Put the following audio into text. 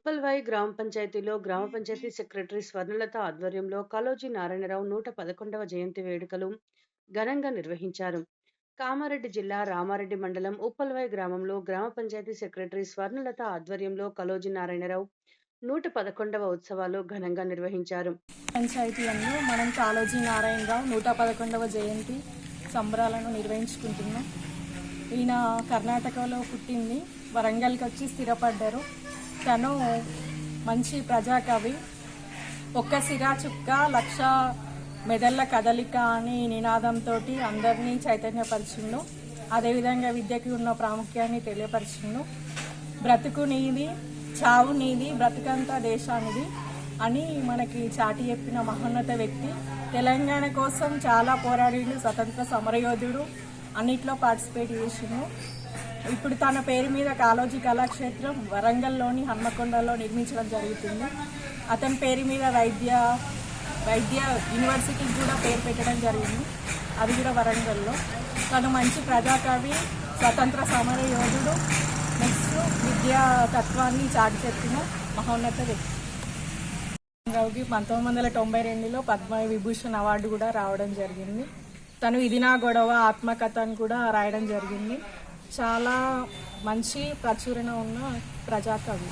ఉప్పల్వాయి గ్రామ పంచాయతీలో గ్రామ పంచాయతీ సెక్రటరీ స్వర్ణలత ఆధ్వర్యంలో కాళోజీ నారాయణరావు నూట పదకొండవ జయంతి వేడుకలు ఘనంగా నిర్వహించారు. కామారెడ్డి జిల్లా రామారెడ్డి మండలం ఉప్పల్వాయి గ్రామంలో గ్రామ పంచాయతీ సెక్రటరీ స్వర్ణలత ఆధ్వర్యంలో కాళోజీ నారాయణరావు నూట పదకొండవ ఉత్సవాలు ఘనంగా నిర్వహించారు. పంచాయతీలలో మనం కాళోజీ నారాయణరావు నూట పదకొండవ జయంతి సంబరాలను నిర్వహించుకుంటున్నాం. ఈయన కర్ణాటకలో పుట్టింది వరంగల్కి వచ్చి స్థిరపడ్డారు. తను మంచి ప్రజాకవి. ఒక్క సిరా చుక్క లక్ష మెదళ్ళ కదలిక అని నినాదంతో అందరినీ చైతన్యపరిచిండు. అదేవిధంగా విద్యకి ఉన్న ప్రాముఖ్యాన్ని తెలియపరిచిండు. బ్రతుకు నీది చావు నీది బ్రతుకంతా దేశానిది అని మనకి చాటి చెప్పిన మహోన్నత వ్యక్తి. తెలంగాణ కోసం చాలా పోరాడిండు స్వతంత్ర సమరయోధుడు. అన్నిట్లో పార్టిసిపేట్ చేసిండు. ఇప్పుడు తన పేరు మీద కాలోజీ కళాక్షేత్రం వరంగల్లోని హన్మకొండలో నిర్మించడం జరుగుతుంది. అతని పేరు మీద వైద్య వైద్య యూనివర్సిటీకి కూడా పేరు పెట్టడం జరిగింది. అది కూడా వరంగల్లో. తను మంచి ప్రజాకవి స్వతంత్ర సమర యోధుడు నెక్స్ట్ విద్యా తత్వాన్ని చాటి చెప్పిన మహోన్నత వ్యక్తి. రావుకి పంతొమ్మిది వందల తొంభై రెండులో పద్మ విభూషణ్ అవార్డు కూడా రావడం జరిగింది. తను ఇది నా గొడవ ఆత్మకథను కూడా రాయడం జరిగింది. చాలా మంచి ప్రచురణ ఉన్న ప్రజాకవి.